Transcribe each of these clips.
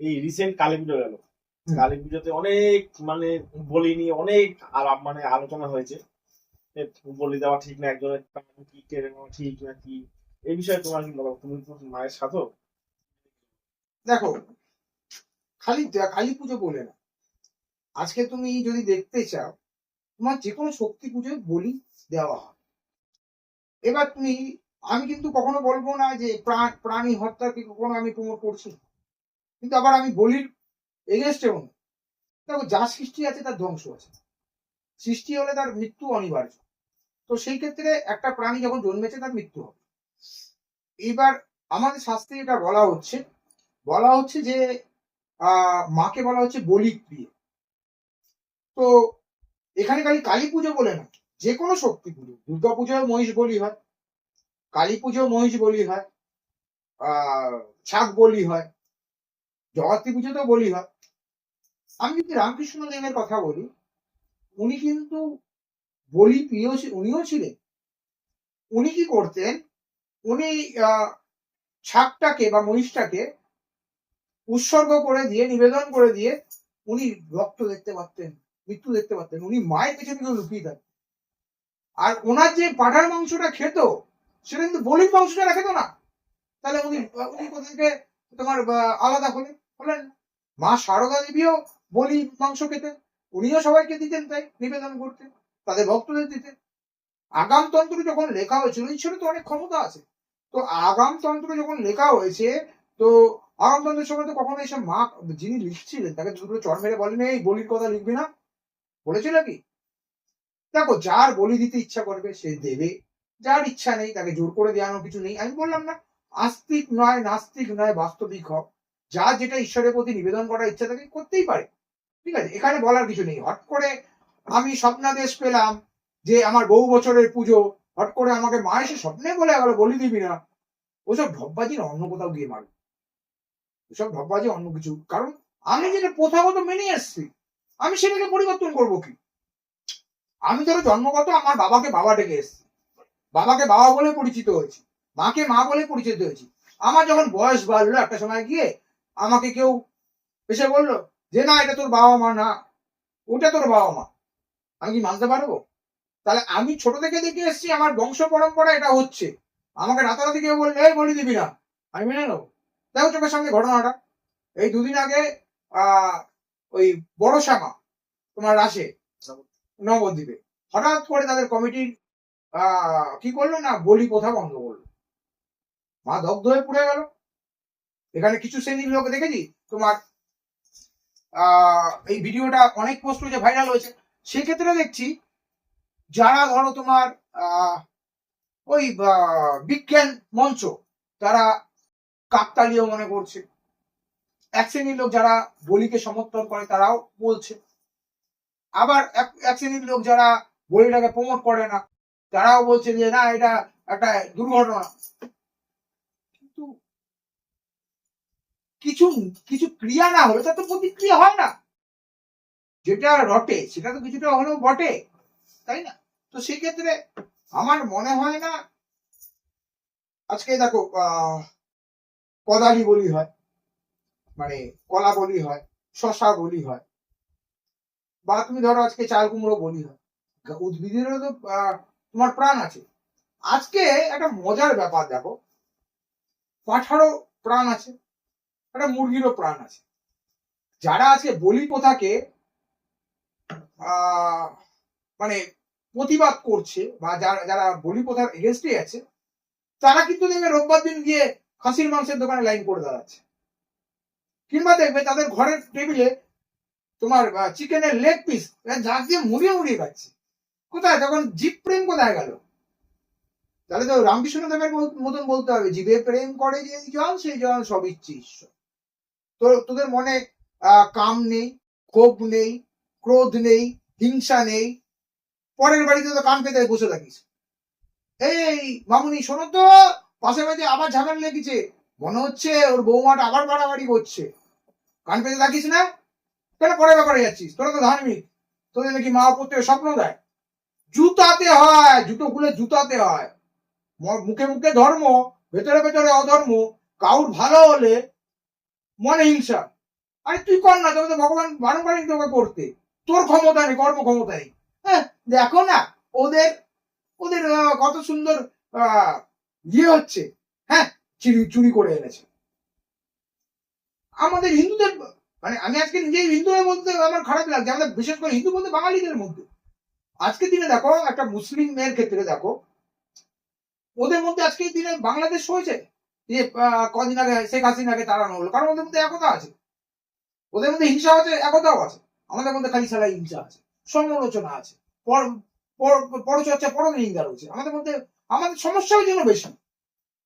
এই রিসেন্ট কালী পুজো গেল। কালী পুজোতে অনেক মানে বলি নিয়ে অনেক মানে আলোচনা হয়েছে। বলি দেওয়া ঠিক না একজনের কি কেড়ে নেওয়া ঠিক না কি? এই বিষয়ে তোমার কি বলো তুমি তো মায়ের সাথে দেখো খালি কালী পুজো বলে না। আজকে তুমি যদি দেখতে চাও তোমার যে কোনো শক্তি পুজোয় বলি দেওয়া হয়। এবার তুমি আমি কিন্তু কখনো বলব না যে প্রাণ প্রাণী হত্যাকে কখনো আমি প্রমোট করছি না। কিন্তু আবার আমি বলির এগেনস্টেও না দেখো, যা সৃষ্টি আছে তার ধ্বংস আছে। সৃষ্টি হলে তার মৃত্যু অনিবার্য। তো সেই ক্ষেত্রে একটা প্রাণী যখন জন্মেছে তার মৃত্যু হবে। এবার আমাদের শাস্ত্রে এটা বলা হচ্ছে বলা হচ্ছে যে মাকে বলা হচ্ছে বলি প্রিয় তো এখানে খালি কালী পুজো বলে না, যে কোনো শক্তি পুজো। দুর্গা পুজোয় মহিষ বলি হয়, কালী পুজো মহিষ বলি হয় আহ ছাগ বলি হয়। জগত্রী পুজোতেও বলি হয় আমি যদি রামকৃষ্ণ দেবের কথা বলি, উনি কিন্তু বলি প্রিয় উনিও ছিলেন। উনি কি করতেন? উনি আহ বা মহিষটাকে উৎসর্গ করে দিয়ে, নিবেদন করে দিয়ে উনি রক্ত দেখতে পারতেন, মৃত্যু দেখতে পারতেন। উনি মায়ের পেছনে কিন্তু লুকিয়ে থাকতেন। আর ওনার যে পাঠার মাংসটা খেত, সেটা কিন্তু বলির মাংসটা খেত না। তাহলে উনি উনি কোথা থেকে তোমার আলাদা হলেন? হলেন মা সারদা দেবীও বলি মাংস খেতেন উনিও সবাইকে দিতেন তাই নিবেদন করতেন তাদের ভক্তদের দিতেন আগামতন্ত্র যখন লেখা হয়েছিল ঈশ্বরের তো অনেক ক্ষমতা আছে। তো আগামতন্ত্র যখন লেখা হয়েছে, তো আগামতন্ত্রের সময় তো কখনো এইসব মা যিনি লিখছিলেন, তাকে দুটো চর মেরে বলেন এই বলির কথা লিখবি না? বলেছিল কি? দেখো, যার বলি দিতে ইচ্ছা করবে, সে দেবে। যার ইচ্ছা নেই, তাকে জোর করে দেওয়ানো কিছু নেই। আমি বললাম না, আস্তিক নয়, নাস্তিক নয়, বাস্তবিক হোক যার যেটা ঈশ্বরের প্রতি নিবেদন করার ইচ্ছা থাকে করতেই পারে। ঠিক আছে? এখানে বলার কিছু নেই। হট করে আমি স্বপ্নাদেশ পেলাম যে আমার বহু বছরের পুজো, হট করে আমাকে মা এসে স্বপ্নে বলে গেল, বলি দিবি না। ওসব ঢপবাজি না অন্য কোথাও গিয়ে মারবে। ওসব ঢপবাজি অন্য কিছু। কারণ আমি যেটা প্রথাগত মেনে এসছি, আমি সেটাকে পরিবর্তন করব কি? আমি ধরো জন্মগত আমার বাবাকে বাবা ডেকে এসছি। বাবাকে বাবা বলে পরিচিত হয়েছি। মাকে মা বলে পরিচিত হয়েছি। আমার যখন বয়স বাড়লো একটা সময় গিয়ে আমাকে কেউ এসে বলল, যে না, এটা তোর বাবা মা না, ওটা তোর বাবা মা। আমি কি মানতে পারব? তাহলে আমি ছোট থেকে দেখে এসেছি, আমার বংশ পরম্পরা এটা হচ্ছে। আমাকে রাতারাতি কেউ বললে, এই বলি দিবি না। আমি মেনে নেব। দেখো চোখের সঙ্গে ঘটনাটা। এই দুদিন আগে আহ ওই বড় শ্যামা, তোমার রাশে, নবদ্বীপে, হঠাৎ করে তাদের কমিটির আহ কি করল না, বলি কথা বন্ধ করল। মা দগ্ধ হয়ে পড়ে গেল। এখানে কিছু শ্রেণির লোক দেখেছি? তোমার এই ভিডিওটা অনেক পোস্ট হয়েছে ভাইরাল হয়েছে। সেক্ষেত্রে দেখছি, যারা ধরো তোমার ওই বিজ্ঞান মঞ্চ, তারা কাকতালীয় মনে করছে। এক শ্রেণির লোক যারা বলিকে সমর্থন করে, তারাও বলছে। আবার এক শ্রেণির লোক যারা বলিটাকে প্রমোট করে না, তারাও বলছে যে, না, এটা একটা দুর্ঘটনা কিন্তু কিছু কিছু ক্রিয়া না হলে তার তো প্রতিক্রিয়া হয় না। যেটা রটে, সেটা তো কিছুটা হলেও বটে, তাই না? তো সেক্ষেত্রে আমার মনে হয় না, আজকে দেখো কদালি বলি হয় মানে কলা বলি হয়, শশা বলি হয়, বা তুমি ধরো আজকে চাল কুমড়ো বলি হয় উদ্ভিদেরও তো তোমার প্রাণ আছে। আজকে একটা মজার ব্যাপার দেখো, পাঠারও প্রাণ আছে। একটা মুরগিরও প্রাণ আছে। যারা আজকে বলি প্রথাকে মানে প্রতিবাদ করছে বা যারা যারা বলি প্রথার এগেনস্টে আছে, তারা কিন্তু দেখবে রোববার দিন গিয়ে খাসির মাংসের দোকানে লাইন করে দাঁড়াচ্ছে। কিংবা দেখবে তাদের ঘরের টেবিলে তোমার চিকেনের লেগ পিস ঝাঁক দিয়ে মুড়িয়ে মুড়িয়ে খাচ্ছে। কোথায়? তখন জীব প্রেম কোথায় গেল? তাহলে তো রামকৃষ্ণ দেবের মত- মতন বলতে হবে জীবে প্রেম করে যে জল, সেই জল সব ইচ্ছে ঈশ্বর। তোদের মনে কাম নেই, ক্ষোভ নেই, ক্রোধ নেই, হিংসা নেই। পরের বাড়িতে তো কান পেতে বসে থাকিস। এই, মামুনি, শোনো তো, পাশের বাড়িতে আবার ঝামেলা লেগেছে। মনে হচ্ছে ওর বৌমাটা আবার বাড়াবাড়ি করছে। কান পেতে থাকিস না? তাহলে পরের ব্যাপারে যাচ্ছিস। তোরা তো ধার্মিক। তোদের নাকি মা পড়তে স্বপ্ন দেয়। জুতাতে হয়, জুতো খুলে জুতাতে হয়। মুখে মুখে ধর্ম, ভেতরে ভেতরে অধর্ম। কাউর ভালো হলে মনে হিংসা। আরে তুই কর না তবে তো ভগবান বারণ করেনি তোকে করতে। তোর ক্ষমতা নেই, কর্ম ক্ষমতা নেই। হ্যাঁ দেখো না, ওদের ওদের কত সুন্দর ইয়ে হচ্ছে। হ্যাঁ চুরি চুরি করে এনেছে। আমাদের হিন্দুদের মানে আমি আজকে নিজেই হিন্দুদের মধ্যে আমার খারাপ লাগছে, আমাদের বিশেষ করে হিন্দু বলতে বাঙালিদের মধ্যে। আজকে দিনে দেখো, একটা মুসলিম মেয়ের ক্ষেত্রে দেখো, ওদের মধ্যে আজকের দিনে বাংলাদেশ হয়েছে। যে কদিন আগে, শেখ হাসিনাকে তাড়ানো হলো। কারণ ওদের মধ্যে একতা আছে। ওদের মধ্যে হিংসা আছে, একতাও আছে। আমাদের মধ্যে খালি সারা হিংসা আছে, সমালোচনা আছে, পর- পর- পরচর্চা, পরনিন্দা রয়েছে। আমাদের মধ্যে, আমাদের সমস্যা ওই জন্য বেশি।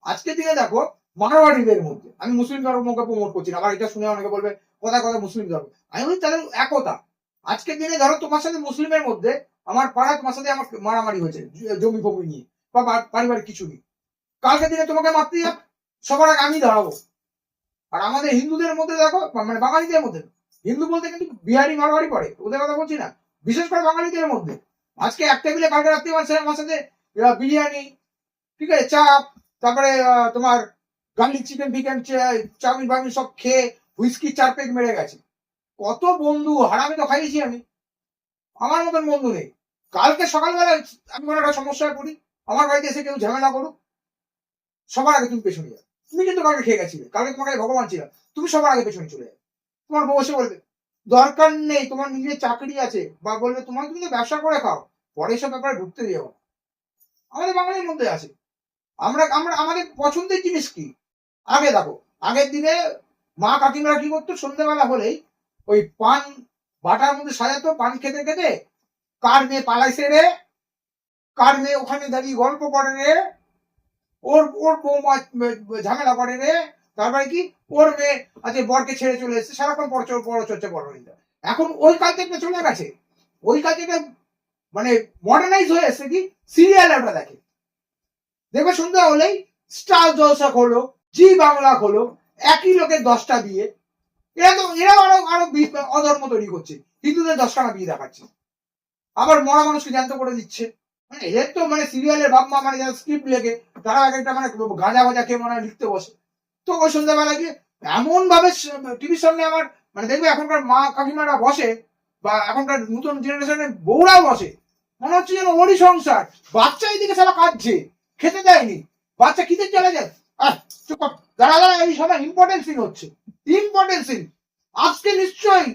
আজকের দিনে দেখো মারোয়ারিদের মধ্যে। আমি মুসলিম ধর্মকে প্রমোট করছি না আবার এটা শুনে অনেকে বলবে, কথা কথা মুসলিম ধর্ম। আমি বলি তাদের একতা। আজকের দিনে ধরো, তোমার সাথে মুসলিমের মধ্যে আমার পাড়া তোমার সাথে আমার মারামারি হয়েছে, জমি ফমি নিয়ে, বা পারিবারিক কিছু নিয়ে। কালকে দিনে তোমাকে মারতে যাক সবার আগে আমি দাঁড়াবো। আর আমাদের হিন্দুদের মধ্যে দেখো মানে বাঙালিদের মধ্যে। হিন্দু বলতে কিন্তু বিহারি মারোয়ারি পড়ে ওদের কথা বলছি না। বিশেষ করে বাঙালিদের মধ্যে। আজকে এক টেবিলে কালকে রাত্রে সাথে আহ, বিরিয়ানি ঠিক আছে চাপ তারপরে তোমার গার্লিক চিকেন ফিকেন চাউমিন ফাউমিন সব খেয়ে হুইস্কি চার পেক মেরে গেছে। কত বন্ধু হারামে তো খাইয়েছি আমি। আমার মতন বন্ধু নেই। কালকে সকালবেলা আমি কোনো একটা সমস্যায় পড়ি আমার বাড়িতে এসে কেউ ঝামেলা করুক। সবার আগে তুমি পেছনে যাও। তুমি কিন্তু কালকে খেয়ে গেছিলে। কালকে তোমার কাছে ভগবান ছিল। তুমি সবার আগে পেছনে চলে যাও তোমার বউ এসে বলবে, দরকার নেই, তোমার নিজের চাকরি আছে। বা বলবে তোমার তুমি তো ব্যবসা করে খাও, পরে সব ব্যাপারে ঢুকতে দিও আমাদের বাঙালির মধ্যে আছে। আমরা আমরা, আমাদের পছন্দের জিনিস কি? আগে দেখো, আগের দিনে মা কাকিমারা কি করতো? সন্ধ্যেবেলা হলেই ওই পান, বাটার মধ্যে সাজাতো, পান খেতে খেতে কার মেয়ে পালাইছে রে? কার মেয়ে ওখানে দাঁড়িয়ে গল্প করে রে? ওর ওর বৌমা ঝামেলা করে রে। তারপরে কি? ওর মেয়ে আজকে বরকে ছেড়ে চলে এসেছে, সারাক্ষণ পর পর চর্চা পরনিন্দা এখন ওই কালচারটা চলে গেছে। ওই কালচারটা মানে মডার্নাইজ হয়ে এসেছে কি? সিরিয়াল ওটা দেখে। দেখবে সন্ধ্যা হলেই স্টার জলসা হলো জি বাংলা হলো একই লোকের দশটা বিয়ে। এরা তো এরা আরও আরও অধর্ম তৈরি করছে। হিন্দুদের দশখানা বিয়ে দেখাচ্ছে। আবার মরা মানুষকে জ্যান্ত করে দিচ্ছে। মানে এদের তো মানে সিরিয়ালের বাপ মা মানে যারা স্ক্রিপ্ট লেখে, তারা এক একটা মানে গাঁজা ভাজা খেয়ে মনে লিখতে বসে। তো ওই সন্ধ্যাবেলা গিয়ে এমন ভাবে টিভির সামনে আমার মানে দেখবে এখনকার মা কাকিমারা বসে, বা এখনকার নতুন জেনারেশনের বউরাও বসে, মনে হচ্ছে যেন ওরই সংসার। বাচ্চা এদিকে সারা কাঁদছে, খেতে দেয়নি। বাচ্চা খিদে চলে যায়? চুপ দাঁড়া দাঁড়া, এই সময় ইম্পর্টেন্ট সিন হচ্ছে। ইম্পর্টেন্ট সিন আজকে নিশ্চয়ই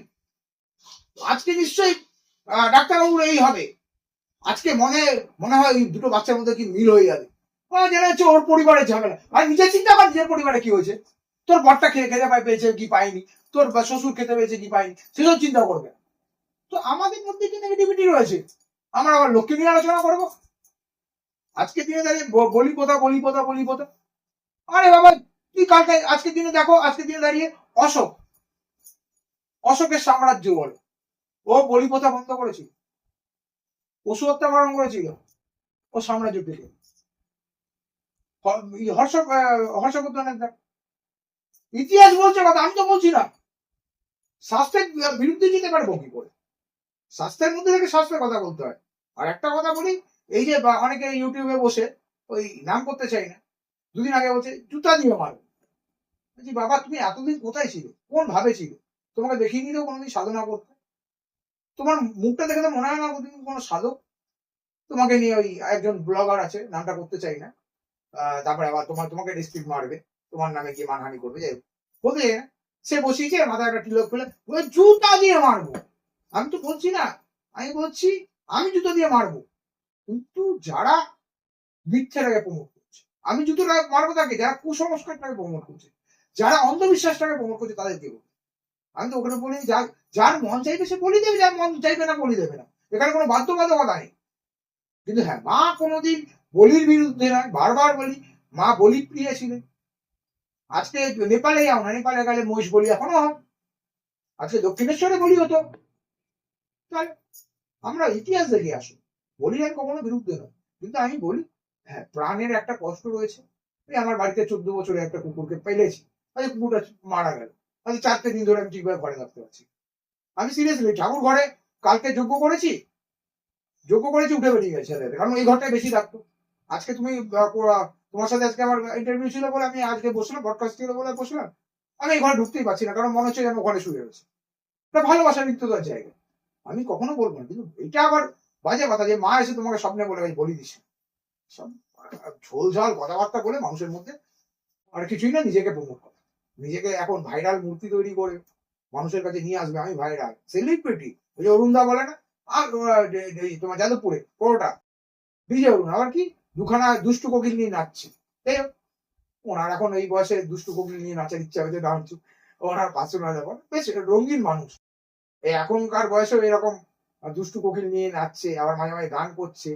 আজকে নিশ্চয়ই ডাক্তারবাবুর এই হবে। আজকে মনে মনে হয় দুটো বাচ্চার মধ্যে কি মিল হয়ে যাবে। যেন হচ্ছে ওর পরিবারের ঝামেলা। আর নিজের চিন্তা কর, নিজের পরিবারে কি হয়েছে। তোর বরটা খেয়ে, খেতে পাই পেয়েছে কি পাইনি তোর শ্বশুর খেতে পেয়েছে কি পাইনি সেসব চিন্তা করবে তো আমাদের মধ্যে কি নেগেটিভিটি রয়েছে? আমরা আবার লক্ষ্মী নিয়ে আলোচনা করব। আজকে দিনে দাঁড়িয়ে বলি কথা বলি কথা বলি কথা আরে বাবা, তুই কালকে আজকের দিনে দেখো, আজকের দিনে দাঁড়িয়ে অশোক। অশোকের সাম্রাজ্য বলে। ও বলি কথা বন্ধ করেছিল পশু হত্যা বারণ করেছিল ও সাম্রাজ্য থেকে হর্ষ দেখ। ইতিহাস বলছে কথা, আমি তো বলছি না। স্বাস্থ্যের বিরুদ্ধে যেতে পারব কি করে। স্বাস্থ্যের মধ্যে থেকে স্বাস্থ্যের কথা বলতে হয়। আর একটা কথা বলি, এই যে অনেকে ইউটিউবে বসে ওই নাম করতে চাই না। দুদিন আগে বলছে, জুতা দিয়ে মারো। বলছি, বাবা, তুমি এতদিন কোথায় ছিল? কোন ভাবে ছিল? তোমাকে দেখিয়ে নিলেও কোনোদিন সাধনা করতে? তোমার মুখটা দেখে তো মনে হয় না তুমি কোনো সাধক তোমাকে নিয়ে ওই একজন ব্লগার আছে, নামটা করতে চাই না তারপরে আবার তোমার, তোমাকে রেসপিট মারবে, তোমার নামে গিয়ে মানহানি করবে, যাই। বলতে। সে বসিয়েছে, মাথায় একটা টিলক ফেলে ওই জুতা দিয়ে মারবো আমি তো বলছি না, আমি বলছি, আমি জুতো দিয়ে মারবো কিন্তু যারা মিথ্যাটাকে প্রমোট করছে, আমি জুতোটা মারবো তাকে, যারা কুসংস্কারটাকে প্রমোট করছে, যারা অন্ধবিশ্বাসটাকে প্রমোট করছে তাদেরকে বলব। আমি তো ওখানে বলি যার যার মন চাইবে সে বলি দেবে, যার মন চাইবে না বলি দেবে না। এখানে কোনো বাধ্যবাধকতা নেই। কিন্তু হ্যাঁ মা কোনোদিন বলির বিরুদ্ধে নয়, বারবার বলি, মা বলি প্রিয় ছিলেন। আজকে নেপালে যাও না, নেপালে গেলে মহিষ বলি এখনও হয়। আজকে দক্ষিণেশ্বরে বলি হতো। তাহলে আমরা ইতিহাস দেখে আসি। বলি আমি কখনো বিরুদ্ধে নয়। কিন্তু আমি বলি হ্যাঁ প্রাণের একটা কষ্ট রয়েছে। আমার বাড়িতে চোদ্দ বছরে একটা কুকুরকে পেলেছি। কুকুরটা মারা গেল। আজকে চারটে দিন ধরে আমি ঠিকভাবে ঘরে থাকতে পারছি আমি সিরিয়াসলি ঠাকুর ঘরে কালকে যোগ্য করেছি? যোগ্য করেছি, উঠে বেরিয়ে গেছে কারণ এই ঘরটায় বেশি থাকতো। আজকে তুমি তোমার সাথে আজকে আমার ইন্টারভিউ ছিল বলে আমি আজকে বসলাম পডকাস্ট ছিল বলে বসলাম। আমি এই ঘরে ঢুকতেই পারছি না, কারণ মনে হচ্ছে যেন ঘরে শুয়ে রয়েছে। এটা ভালোবাসা নিত্যতার জায়গা। আমি কখনো বলব না, কিন্তু এটা আবার বাজে কথা যে মা এসে তোমাকে স্বপ্নে বলে বলি দিস সব ঝোল ঝাল কথাবার্তা বলে মানুষের মধ্যে আর কিছুই না, নিজেকে প্রমোট করে। নিজেকে এখন ভাইরাল মূর্তি তৈরি করে মানুষের কাছে নিয়ে আসবে, আমি ভাইরাল সেলিব্রিটি ওই যে অরুণদা বলে না? আর তোমার যাদবপুরে, পরোটা। ডিজে অরুণ, আবার কি? দুখানা দুষ্টু কোকিল নিয়ে নাচছে। তাই ওনার এখন এই বয়সে দুষ্টু কোকিল নিয়ে নাচার ইচ্ছা হয়েছে ডান্স ওনার পাশে না যাব বেশ রঙিন মানুষ। এই এখনকার বয়সেও এরকম দুষ্টু কোকিল নিয়ে নাচছে, আবার মাঝে মাঝে গান করছে।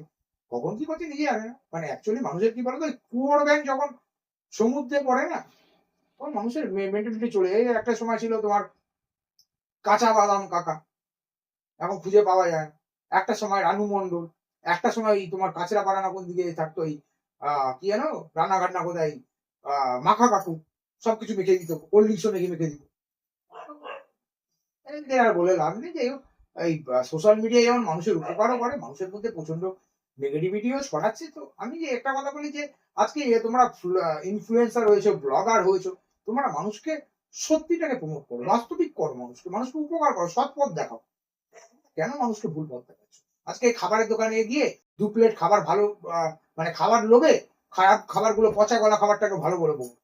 কখন কি করছে নিজে জানে না। মানে অ্যাকচুয়ালি মানুষের কি বলতো কুয়োর ব্যাংক যখন সমুদ্রে পড়ে না, তখন মানুষের মেন্টালিটি চলে এই একটা সময় ছিল তোমার কাঁচা বাদাম, কাকা। এখন খুঁজে পাওয়া যায় না। একটা সময় রানু মন্ডল একটা সময় তোমার কাঁচরা পাড়া না কোন দিকে থাকতো, এই কি জানো রান্নাঘাট না কোথায়? মাখা কাকু, সবকিছু মেখে দিত কোল্ড ড্রিঙ্কসও মেখে মেখে দিত। আর বলে লাভ নেই যাই এই সোশ্যাল মিডিয়া যেমন মানুষের উপকারও করে, মানুষের মধ্যে প্রচণ্ড নেগেটিভিটিও ছড়াচ্ছে, তো আমি যে একটা কথা বলি যে, আজকে তোমরা ইনফ্লুয়েন্সার হয়েছো ব্লগার হয়েছো, তোমরা মানুষকে সত্যিটাকে প্রমোট করো বাস্তবিক করো মানুষকে মানুষকে উপকার করো, সৎ পথ দেখাও। কেন মানুষকে ভুল পথ দেখাচ্ছ? আজকে খাবারের দোকানে গিয়ে দু প্লেট খাবার ভালো মানে খাবার লোভে খারাপ খাবারগুলো, পচা গলা খাবারটাকে ভালো বলে প্রমোট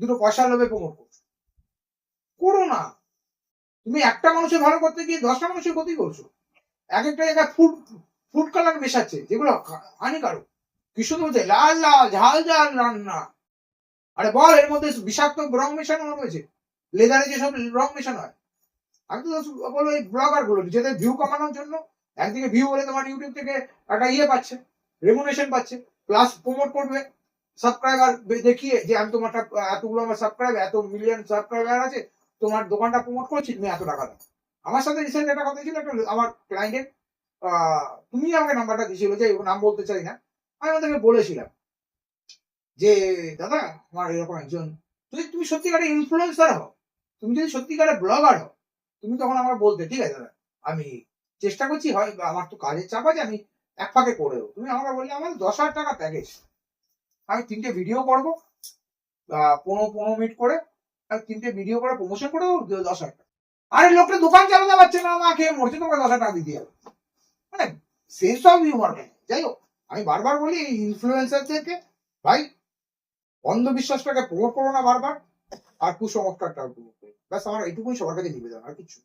দুটো পয়সা লোভে প্রমোট করছ। করো না। তুমি একটা মানুষের ভালো করতে গিয়ে দশটা মানুষের ক্ষতি করছ। এক একটা জায়গায় ফুড ফুড কালার মেশাচ্ছে, যেগুলো হানিকারক। কৃষ্ণ বলছে, লাল লাল, ঝাল ঝাল, রান্না। আরে বল, এর মধ্যে বিষাক্ত রং মেশানো রয়েছে। লেদারে যেসব রং মেশানো হয়। আমি তো বলব এই ব্লগারগুলো, নিজেদের ভিউ কমানোর জন্য একদিকে ভিউ হলে তোমার ইউটিউব থেকে একটা ইয়ে পাচ্ছে রেমুনেশন পাচ্ছে প্লাস প্রমোট করবে সাবস্ক্রাইবার দেখিয়ে যে আমি তোমারটা, এতগুলো আমার সাবস্ক্রাইব এত মিলিয়ন সাবস্ক্রাইবার আছে, তোমার দোকানটা প্রমোট করছি, তুমি এত টাকা দাও। আমার সাথে রিসেন্ট একটা কথা ছিল, একটা আমার ক্লায়েন্টের তুমি আমাকে নাম্বারটা দিয়েছিল যে নাম বলতে চাই না, আমি ওদেরকে বলেছিলাম যে, দাদা আমার এরকম একজন, যদি তুমি সত্যিকারের ইনফ্লুয়েন্সার হও, তুমি যদি সত্যিকারের ব্লগার হও, তুমি তখন আমার বলতে, ঠিক আছে দাদা, আমি চেষ্টা করছি, হয়, আমার তো কাজের চাপ আছে, আমি এক ফাঁকে করে দেবো। তুমি আমাকে বললে আমার দশ হাজার টাকা প্যাকেজ আমি তিনটে ভিডিও করব পনেরো পনেরো মিনিট করে আমি তিনটে ভিডিও করে প্রমোশন করে দেবো, দশ হাজার টাকা। আরে লোকটা দোকান চালাতে পারছে না খেয়ে মরছে, তোমাকে দশ হাজার টাকা দিতে হবে। মানে সেন্স অফ হিউমার যাই হোক, আমি বারবার বলি, এই ইনফ্লুয়েন্সারদেরকে ভাই অন্ধবিশ্বাসটাকে প্রমোট করো না বারবার, আর কুসংস্কারটা প্রমোট করো ব্যাস, আমার এইটুকুই সবার কাছে নিবেদন, আর কিছু।